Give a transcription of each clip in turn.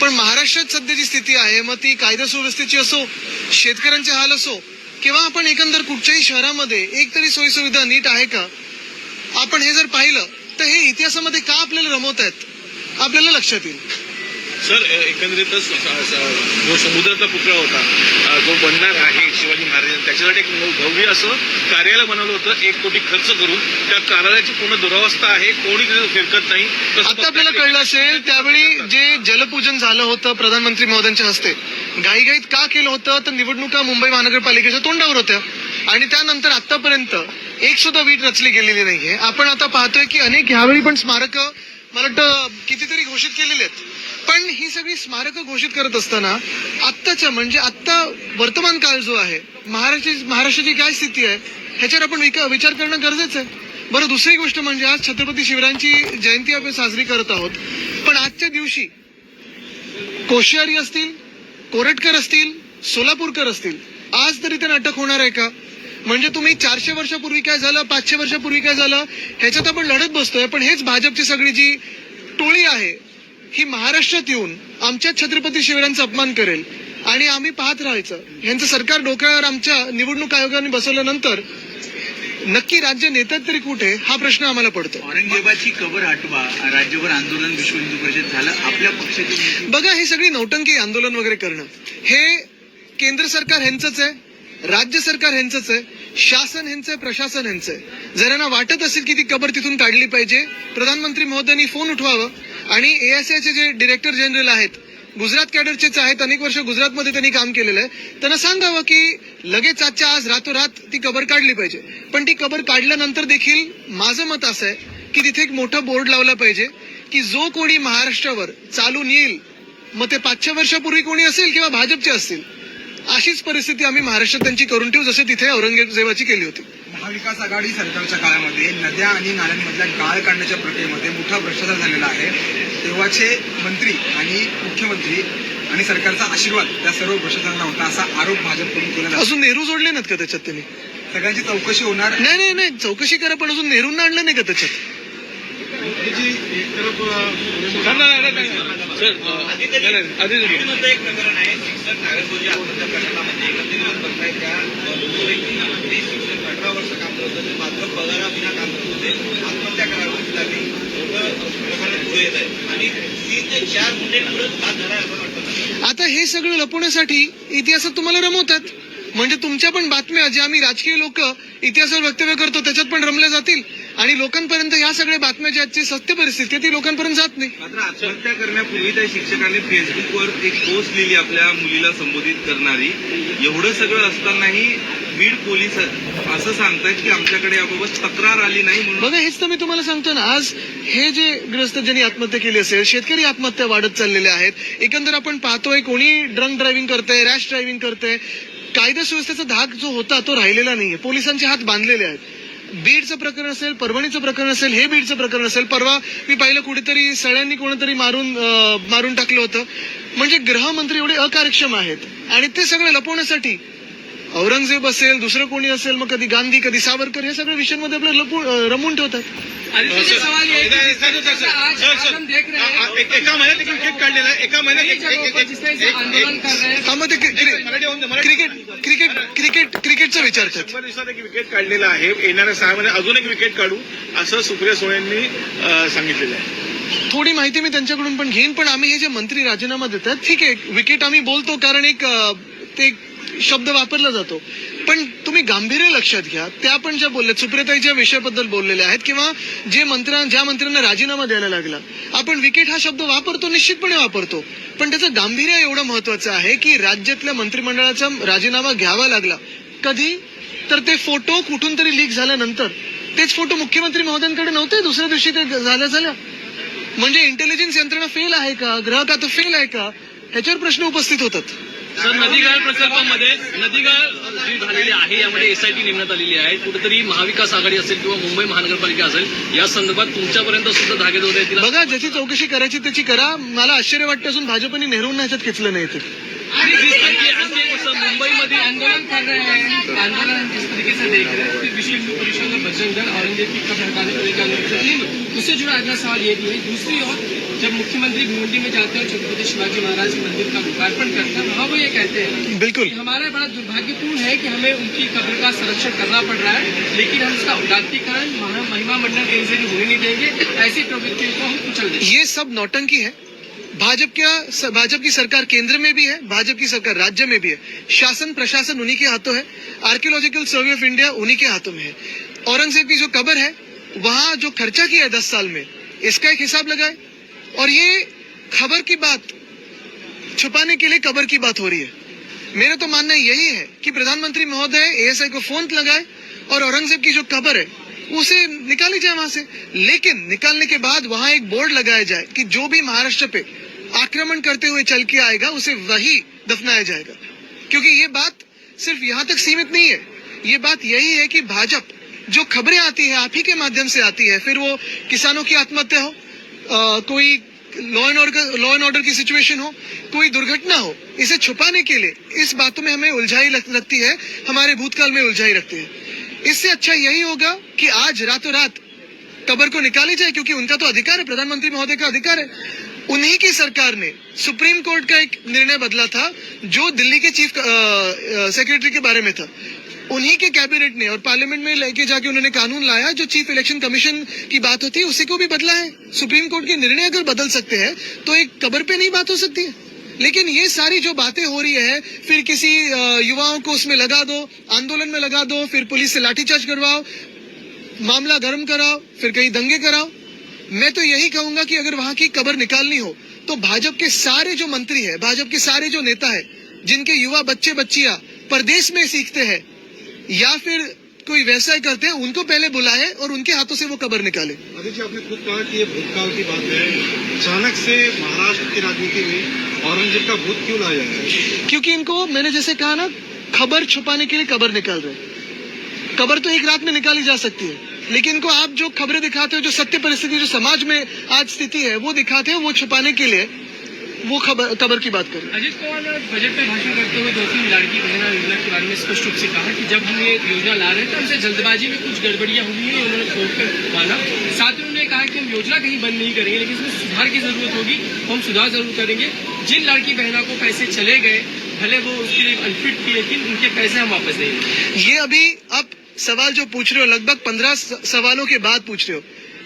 पण महाराष्ट्रात सध्याची स्थिती आहे मग ती कायदा सुव्यवस्थेची असो शेतकऱ्यांचे हाल असो किंवा आपण एकंदर कुठच्याही शहरामध्ये एक तरी सोयीसुविधा नीट आहे का? आपण हे जर पाहिलं तर हे इतिहासामध्ये का आपल्याला रमवत आहेत आपल्याला लक्षात येईल. सर एकंदरीतच जो समुद्राचा पुतळा होता जो बनणार आहे शिवाजी महाराजांनी त्याच्यासाठी एक भव्य असं कार्यालय बनवलं होतं एक कोटी खर्च करून. त्या कार्यालयाची पूर्ण दुरावस्था आहे कोणी तिथे फिरकत नाही. आता आपल्याला कळलं असेल त्यावेळी जे जलपूजन झालं होतं प्रधानमंत्री महोदयांच्या हस्ते घाईघाईत का केलं होतं? तर निवडणुका मुंबई महानगरपालिकेच्या तोंडावर होत्या. आणि त्यानंतर आतापर्यंत एक सुद्धा वीट रचली गेलेली नाहीये. आपण आता पाहतोय की अनेक ह्यावेळी पण स्मारक मला वाटतं कितीतरी घोषित केलेली आहेत. ही सगळी स्मारकं घोषित करत असताना आत्ताच्या म्हणजे आत्ता वर्तमान काळ जो आहे महाराष्ट्र महाराष्ट्राची काय स्थिती आहे ह्याच्यावर आपण विचार करणं गरजेचं आहे. बरं दुसरी गोष्ट म्हणजे आज छत्रपती शिवरायांची जयंती आपण साजरी करत आहोत. पण आजच्या दिवशी कोश्यारी असतील कोरटकर असतील सोलापूरकर असतील आज तरी ते नाटक होणार आहे का? म्हणजे तुम्ही चारशे वर्षापूर्वी काय झालं पाचशे वर्षापूर्वी काय झालं ह्याच्यात आपण लढत बसतोय. पण हेच भाजपची सगळी जी टोळी आहे ही महाराष्ट्रात येऊन आमच्या छत्रपती शिवरायांचा अपमान करेल. आणि आम्ही पाहत राहायचं. ह्यांचं सरकार डोक्यावर आमच्या निवडणूक आयोगाने बसवल्यानंतर नक्की राज्य नेत्यात तरी कुठे हा प्रश्न आम्हाला पडतो. औरंगजेबाची कबर हटवा राज्यभर आंदोलन विश्व हिंदू परिषद झालं आपल्या पक्षाचे बघा हे सगळी नौटंकी आंदोलन वगैरे करणं. हे केंद्र सरकार ह्यांचंच आहे राज्य सरकार ह्यांचंच आहे शासन ह्यांचं आहे प्रशासन ह्यांचं आहे. जर यांना वाटत असेल की ती कबर तिथून काढली पाहिजे प्रधानमंत्री महोदयांनी फोन उठवावं आणि एएसआयचे जे डिरेक्टर जनरल आहेत गुजरात कॅडरचेच आहेत अनेक वर्ष गुजरातमध्ये त्यांनी काम केलेलं आहे. त्यांना सांगावं की लगेच आजच्या आज रातोरात ती कबर काढली पाहिजे. पण ती कबर काढल्यानंतर देखील माझं मत असं आहे की तिथे एक मोठा बोर्ड लावला पाहिजे की जो कोणी महाराष्ट्रावर चालून येईल मग ते पाचशे वर्षापूर्वी कोणी असेल किंवा भाजपचे असतील अशीच परिस्थिती आम्ही महाराष्ट्रात त्यांची करून ठेवू जसे तिथे औरंगजेबाची केली होती. महाविकास आघाडी सरकारच्या काळामध्ये नद्या आणि नाल्यांमधल्या गाळ काढण्याच्या प्रक्रियेमध्ये मोठा भ्रष्टाचार झालेला आहे. तेव्हाचे मंत्री आणि मुख्यमंत्री आणि सरकारचा आशीर्वाद त्या सर्व भ्रष्टाचारांना होता असा आरोप भाजपकडून केला जातो. अजून नेहरू जोडले नाहीत का त्याच्यात त्यांनी? सगळ्यांची चौकशी होणार नाही नाही नाही. चौकशी करा पण अजून नेहरूंना आणलं नाही का त्याच्यात? एक प्रकरण आहे शिक्षक नागरगोजी आत्महत्या प्रकरणामध्ये एकत्रित करताय त्या दोन व्यक्तींमध्ये शिक्षक अठरा वर्ष काम करत होते मात्र पगाराविना काम करत होते आत्महत्या करावी लागली एवढं प्रकरण पुढे येत आहे. आणि तीन ते चार गुन्हे पुढे हात धरा असं वाटतं आता हे सगळं लपवण्यासाठी इतिहासात तुम्हाला रमवतात. म्हणजे तुमच्या पण बातम्या ज्या आम्ही राजकीय लोक इतिहासावर वक्तव्य करतो त्याच्यात पण रमल्या जातील. आणि लोकांपर्यंत ह्या सगळ्या बातम्या ज्याची सत्य परिस्थिती ती लोकांपर्यंत जात नाही. मात्र आत्महत्या करण्यापूर्वी त्या शिक्षकांनी फेसबुकवर एक पोस्ट लिहिली आपल्या मुलीला संबोधित करणारी. एवढं सगळं असतानाही बीड पोलीस असं सांगतायत की आमच्याकडे याबाबत तक्रार आली नाही म्हणून. बघा हेच तर मी तुम्हाला सांगतो ना आज हे जे ग्रस्त ज्यांनी आत्महत्या केली असेल शेतकरी आत्महत्या वाढत चाललेल्या आहेत. एकंदर आपण पाहतोय कोणी ड्रंक ड्रायव्हिंग करतंय रॅश ड्रायव्हिंग करतंय. कायदा सुव्यवस्थेचा धाक जो होता तो राहिलेला नाहीये. पोलिसांचे हात बांधलेले आहेत. बीडचं प्रकरण असेल परभणीचं प्रकरण असेल हे बीडचं प्रकरण असेल. परवा मी पाहिलं कुठेतरी सळ्यांनी कोणीतरी मारून मारून टाकलं होतं. म्हणजे गृहमंत्री एवढे अकार्यक्षम आहेत. आणि ते सगळं लपवण्यासाठी औरंगजेब असेल दुसरं कोणी असेल मग कधी गांधी कधी सावरकर हे सगळ्या विषयांमध्ये आपलं लपून रमून ठेवतात. एक- एका महिन्यात एक विकेट काढलेलं आहे एका महिन्यात. क्रिकेट क्रिकेट क्रिकेट क्रिकेटचा शंभर दिवसात एक विकेट काढलेलं आहे. येणाऱ्या सहा महिन्यात अजून एक विकेट काढू असं सुप्रिया सुळेंनी सांगितलेलं आहे. थोडी माहिती मी त्यांच्याकडून पण घेईन पण आम्ही हे जे मंत्री राजीनामा देतात ठीक आहे विकेट आम्ही बोलतो कारण एक ते शब्द वापरला जातो. पण तुम्ही गांभीर्य लक्षात घ्या. त्या पण ज्या बोलल्या सुप्रियाताई विषयाबद्दल बोललेल्या आहेत किंवा जे मंत्र्या ज्या मंत्र्यांना राजीनामा द्यायला लागला. आपण विकेट हा शब्द वापरतो निश्चितपणे वापरतो. पण त्याचं गांभीर्य एवढं महत्वाचं आहे की राज्यातल्या मंत्रिमंडळाचा राजीनामा घ्यावा लागला. कधी? तर ते फोटो कुठून तरी लीक झाल्यानंतर. तेच फोटो मुख्यमंत्री महोदयांकडे नव्हते दुसऱ्या दिवशी ते झाल्या झाल्या. म्हणजे इंटेलिजन्स यंत्रणा फेल आहे का? ग्राहक आता फेल आहे का? ह्याच्यावर प्रश्न उपस्थित होतात. सर नदीगाळ प्रकल्पामध्ये नदीगाळ जी झालेली आहे यामध्ये एसआयटी नेमण्यात आलेली आहे. कुठेतरी महाविकास आघाडी असेल किंवा मुंबई महानगरपालिका असेल या संदर्भात तुमच्यापर्यंत सुद्धा धागेदोरे येतील बघा ज्याची चौकशी करायची त्याची करा. मला आश्चर्य वाटतं असून भाजपने नेहरूंना ह्याच्यात खेचलं नाही ते. आंदोलन जिस तरीके से देख रहे हैं विश्व हिंदू परिषद और बजरंग दल औरंगज़ेब की कब्र हटाने को लेकर आंदोलन कर रहे हैं। उससे जुड़ा अगला सवाल ये भी है। दूसरी ओर जब मुख्यमंत्री भिवंडी में जाते हैं छत्रपति शिवाजी महाराज के मंदिर का लोकार्पण करते हैं वहाँ वो ये कहते हैं बिल्कुल। कि हमारा बड़ा दुर्भाग्यपूर्ण है कि हमें उनकी कब्र का संरक्षण करना पड़ रहा है लेकिन हम उसका उदात्तीकरण महिमा मंडल भी होने नहीं देंगे ऐसी प्रवृत्तियों को हम कुचल देंगे। ये सब नौटंकी है। भाजपा का भाजपा की सरकार केंद्र में भी है, भाजपा की सरकार राज्य में भी है। शासन, प्रशासन उन्हीं के हाथों है। आर्कियोलॉजिकल सर्वे ऑफ़ इंडिया उन्हीं के हाथों में है। औरंगज़ेब की जो कबर है, वहाँ जो खर्चा किया है दस साल में, इसका एक हिसाब लगाए। और ये खबर की बात, छुपाने के लिए कबर की बात हो रही है। मेरा तो मानना यही है कि प्रधानमंत्री महोदय एएसआई को फ़ोन लगाए और औरंगज़ेब की जो कब्र है उसे निकाली जाए वहाँ से। लेकिन निकालने के बाद वहाँ एक बोर्ड लगाया जाए कि जो भी महाराष्ट्र पे आक्रमण करते हुए चल के आएगा उसे वही दफनाया जाएगा। क्योंकि ये बात सिर्फ़ यहाँ तक सीमित नहीं है। ये बात यही है कि भाजपा जो खबरें आती है आप ही के माध्यम से आती है फिर वो किसानों की आत्महत्या हो अ, कोई law and order law and order की सिचुएशन हो कोई दुर्घटना हो इसे छुपाने के लिए इस बातों में हमें उलझाई लग- लगती है हमारे भूतकाल में उलझाई रखती हैं। इससे अच्छा यही होगा कि आज रातों रात कबर को निकाली जाए, क्योंकि उनका तो अधिकार है, प्रधानमंत्री महोदय का अधिकार है। उन्हीं की सरकार ने सुप्रीम कोर्ट का एक निर्णय बदला था, जो दिल्ली के चीफ सेक्रेटरी के बारे में था। उन्हीं के कैबिनेट ने और पार्लियामेंट में लेके जाके उन्होंने कानून लाया, जो चीफ इलेक्शन कमीशन की बात होती है, उसी को भी बदला है। सुप्रीम कोर्ट के निर्णय अगर बदल सकते हैं तो एक कबर पे नहीं बात हो सकती है। लेकिन ये सारी जो बातें हो रही है, फिर किसी युवाओं को उसमें लगा दो, आंदोलन में लगा दो, फिर पुलिस से लाठीचार्ज करवाओ, मामला गर्म कराओ, फिर कहीं दंगे कराओ। मैं तो यही कहूँगा कि अगर वहाँ की कबर निकालनी हो तो भाजपा के सारे जो मंत्री है, भाजपा के सारे जो नेता है, जिनके युवा बच्चे बच्चियाँ परदेश में सीखते हैं, या फिर कोई व्यवसाय करते हैं उनको पहले बुलाए और उनके हाथों से वो कबर निकाले। अभी जी आपने खुद कहा कि ये भूतकाल की बात है। अचानक से महाराष्ट्र की राजनीति में औरंगज़ेब का भूत क्यों लाया है क्योंकि इनको मैंने जैसे कहा ना खबर छुपाने के लिए कबर निकाल रहे कबर तो एक रात में निकाली जा सकती है लेकिन इनको आप जो खबरें दिखाते हो जो सत्य परिस्थिति जो समाज में आज स्थिति है वो दिखाते हो वो छुपाने के लिए। वो खबर कबर की बात करें। अजित पवार ने बजट में भाषण करते हुए दो तीन लाड़की बहना योजना के बारे में स्पष्ट रूप से कहा कि जब हम ये योजना ला रहे थे हमसे जल्दबाजी में कुछ गड़बड़ियाँ हुई हैं उन्होंने खोल कर माना। साथ ही उन्होंने कहा कि हम योजना कहीं बंद नहीं करेंगे लेकिन इसमें सुधार की ज़रूरत होगी हम सुधार ज़रूर करेंगे। जिन लड़की बहना को पैसे चले गए भले वो उसके लिए अनफिट थी लेकिन उनके पैसे हम वापस देंगे। ये अभी आप सवाल जो पूछ रहे हो लगभग पंद्रह सवालों के बाद पूछ रहे हो।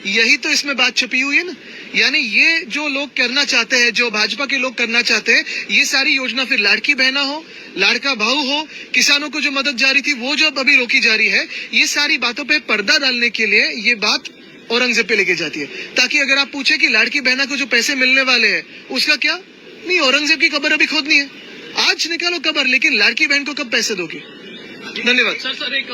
यही तो इसमें बात छुपी हुई है ना? यानी ये जो लोग करना चाहते हैं जो भाजपा के लोग करना चाहते हैं ये सारी योजना फिर लाड़की बहना हो लाड़का भाऊ हो किसानों को जो मदद जारी थी वो जो अभी रोकी जा रही है ये सारी बातों पे पर्दा डालने के लिए ये बात औरंगज़ेब पे लेके जाती है। ताकि अगर आप पूछे कि लाड़की बहना को जो पैसे मिलने वाले हैं उसका क्या? नहीं औरंगज़ेब की कबर अभी खोदनी है। आज निकालो कबर लेकिन लाड़की बहन को कब पैसे दोगे? धन्यवाद। सर सर एक